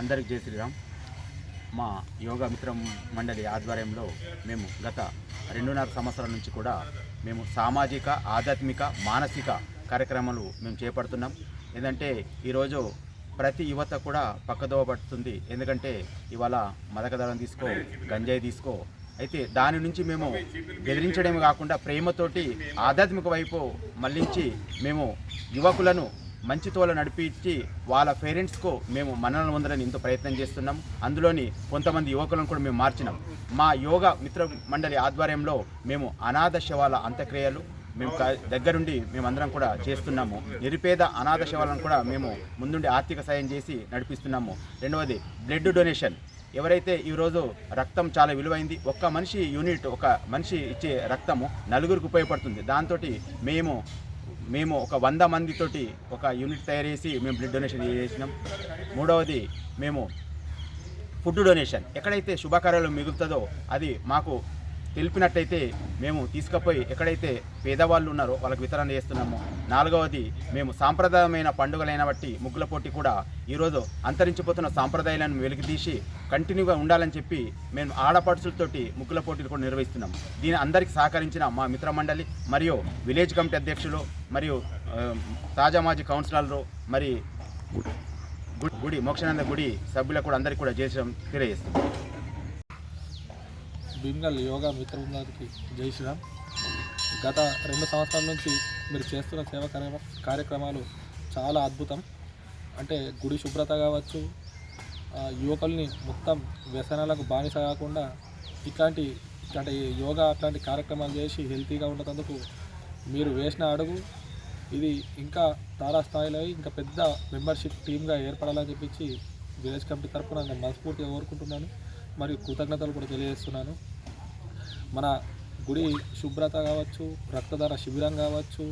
అందరికి జై శ్రీరామ్. మా యోగా మిత్రం మండలి ఆధ్వర్యంలో మేము గత రెండున్నర సంవత్సరాల నుంచి కూడా మేము సామాజిక ఆధ్యాత్మిక మానసిక కార్యక్రమాలు మేము చేపడుతున్నాం. ఏంటంటే ఈరోజు ప్రతి యువత కూడా పక్కదోవ పడుతుంది. ఎందుకంటే ఇవాళ మదకదళం తీసుకో గంజాయి తీసుకో. అయితే దాని నుంచి మేము బెదిరించడమే కాకుండా ప్రేమతోటి ఆధ్యాత్మిక వైపు మళ్ళించి మేము యువకులను మంచి తోలు నడిపించి వాళ్ళ పేరెంట్స్కు మేము మనల్ని పొందడానికి ఇంత ప్రయత్నం చేస్తున్నాం. అందులోని కొంతమంది యువకులను కూడా మేము మార్చినాం. మా యోగా మిత్ర మండలి ఆధ్వర్యంలో మేము అనాథ శవాల అంత్యక్రియలు మేము దగ్గరుండి మేమందరం కూడా చేస్తున్నాము. నిరుపేద అనాథ శవాలను కూడా మేము ముందుండి ఆర్థిక సాయం చేసి నడిపిస్తున్నాము. రెండవది బ్లడ్ డొనేషన్. ఎవరైతే ఈరోజు రక్తం చాలా విలువైంది ఒక్క మనిషి యూనిట్ ఒక మనిషి ఇచ్చే రక్తము నలుగురికి ఉపయోగపడుతుంది. దాంతో మేము మేము ఒక వంద మందితోటి ఒక యూనిట్ తయారు చేసి మేము బ్లడ్ డొనేషన్ చేసినాం. మూడవది మేము ఫుడ్ డొనేషన్ ఎక్కడైతే శుభకార్యాలు మిగులుతుందో అది మాకు తెలిపినట్టయితే మేము తీసుకుపోయి ఎక్కడైతే పేదవాళ్ళు ఉన్నారో వాళ్ళకి వితరణ చేస్తున్నాము. నాలుగవది మేము సాంప్రదాయమైన పండుగలైన బట్టి ముగ్గుల పోటీ కూడా ఈరోజు అంతరించిపోతున్న సాంప్రదాయాలను వెలికితీసి కంటిన్యూగా ఉండాలని చెప్పి మేము ఆడపడుచులతోటి ముగ్గుల పోటీలు కూడా నిర్వహిస్తున్నాం. దీని అందరికీ సహకరించిన మా మిత్ర మండలి మరియు విలేజ్ కమిటీ అధ్యక్షులు మరియు తాజా మాజీ కౌన్సిలర్లు మరి గుడి మోక్షానంద గుడి సభ్యులకు కూడా అందరికీ కూడా చేసడం తెలియజేస్తున్నాం. భీమ్గల్ యోగా మిత్ర బృందానికి జై శ్రీరామ్. గత రెండు సంవత్సరాల నుంచి మీరు చేస్తున్న సేవా కార్య కార్యక్రమాలు చాలా అద్భుతం. అంటే గుడి శుభ్రత కావచ్చు ఆ, యువకుల్ని మొత్తం వ్యసనాలకు బానిస కాకుండా ఇట్లాంటి ఇట్లాంటి యోగా అట్లాంటి కార్యక్రమాలు చేసి హెల్తీగా ఉండేందుకు మీరు వేసిన అడుగు. ఇది ఇంకా తారా స్థాయిలో ఇంకా పెద్ద మెంబర్షిప్ టీమ్గా ఏర్పడాలని చెప్పించి విలేజ్ కమిటీ తరఫున నేను మనస్ఫూర్తిగా కోరుకుంటున్నాను. మరియు కృతజ్ఞతలు కూడా తెలియజేస్తున్నాను. మన గుడి శుభ్రత కావచ్చు రక్తదాన శిబిరం కావచ్చు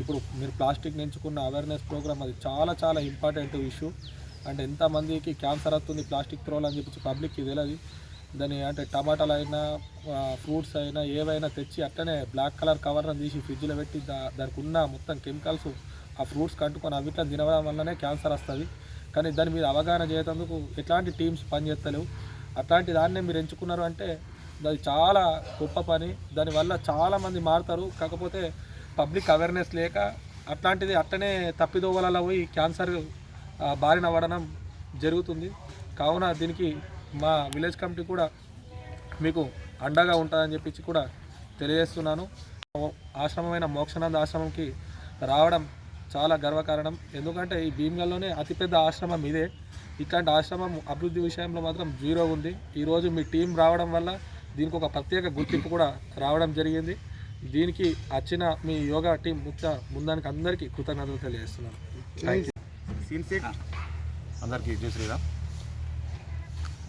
ఇప్పుడు మీరు ప్లాస్టిక్ ఎంచుకున్న అవేర్నెస్ ప్రోగ్రామ్ అది చాలా చాలా ఇంపార్టెంట్ ఇష్యూ అంటే ఎంతమందికి క్యాన్సర్ వస్తుంది ప్లాస్టిక్ త్రోల్ అని చెప్పి పబ్లిక్కి తెలియదు దాన్ని అంటే టమాటాలు అయినా ఫ్రూట్స్ అయినా ఏవైనా తెచ్చి అట్లనే బ్లాక్ కలర్ కవర్ని తీసి ఫ్రిడ్జ్లో పెట్టి దా దానికి ఉన్న మొత్తం కెమికల్స్ ఆ ఫ్రూట్స్ కంటుకొని అవిట్లా తినడం వల్లనే క్యాన్సర్ వస్తుంది. కానీ దాని మీద అవగాహన చేసేందుకు ఎట్లాంటి టీమ్స్ పనిచేస్తలేవు. అట్లాంటి దాన్నే మీరు ఎంచుకున్నారు అంటే అది చాలా గొప్ప పని. దానివల్ల చాలామంది మారుతారు. కాకపోతే పబ్లిక్ అవేర్నెస్ లేక అట్లాంటిది అట్టనే తప్పిదోవలలో పోయి క్యాన్సర్ బారిన పడడం జరుగుతుంది. కావున దీనికి మా విలేజ్ కమిటీ కూడా మీకు అండగా ఉంటుందని చెప్పి కూడా తెలియజేస్తున్నాను. ఆశ్రమమైన మోక్షానంద ఆశ్రమంకి రావడం చాలా గర్వకారణం. ఎందుకంటే ఈ భీమ్గల్లోనే అతిపెద్ద ఆశ్రమం ఇదే. ఇట్లాంటి ఆశ్రమం అభివృద్ధి విషయంలో మాత్రం జీరో ఉంది. ఈరోజు మీ టీం రావడం వల్ల దీనికి ఒక ప్రత్యేక గుర్తింపు కూడా రావడం జరిగింది. దీనికి వచ్చిన మీ యోగా టీం ముఖ్య ముందానికి అందరికీ కృతజ్ఞతలు తెలియజేస్తున్నాను. అందరికీ జై శ్రీరామ్.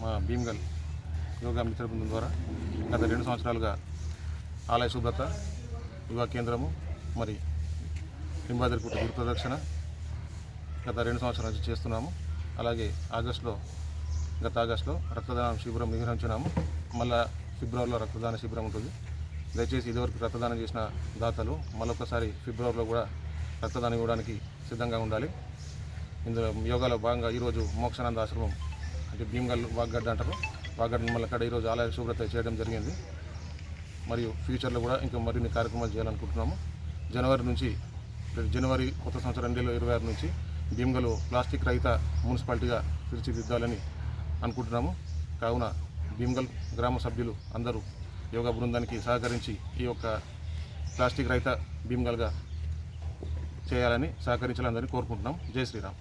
మా భీమ్గల్ యోగా మిత్ర బృందం ద్వారా గత రెండు సంవత్సరాలుగా ఆలయ శుభ్రత యువ కేంద్రము మరి హింబాదరిపుట్ట గురు ప్రదక్షిణ గత రెండు సంవత్సరాల నుంచి చేస్తున్నాము. అలాగే ఆగస్టులో గత ఆగస్టులో రక్తదాన శిబిరం నిర్వహించినాము. మళ్ళా ఫిబ్రవరిలో రక్తదాన శిబిరం ఉంటుంది. దయచేసి ఇదివరకు రక్తదానం చేసిన దాతలు మరొకసారి ఫిబ్రవరిలో కూడా రక్తదానం ఇవ్వడానికి సిద్ధంగా ఉండాలి. ఇందులో యోగాలో భాగంగా ఈరోజు మోక్షానంద ఆశ్రమం అంటే భీమ్గల్ వాగ్గడ్డ అంటారు. వాగ్గడ్డ మళ్ళీ అక్కడ ఈరోజు ఆలయ శుభ్రత చేయడం జరిగింది. మరియు ఫ్యూచర్లో కూడా ఇంకా మరిన్ని కార్యక్రమాలు చేయాలనుకుంటున్నాము. జనవరి నుంచి జనవరి కొత్త సంవత్సరం రెండు వేల ఇరవై ఆరు నుంచి భీమ్గల్ ప్లాస్టిక్ రహిత మున్సిపాలిటీగా తీర్చిదిద్దాలని అనుకుంటున్నాము. కావున భీమ్గల్ గ్రామ సభ్యులు అందరూ యోగా బృందానికి సహకరించి ఈ యొక్క ప్లాస్టిక్ రహిత భీమ్గల్గా చేయాలని సహకరించాలని అందరినీ కోరుకుంటున్నాం. జై శ్రీరామ్.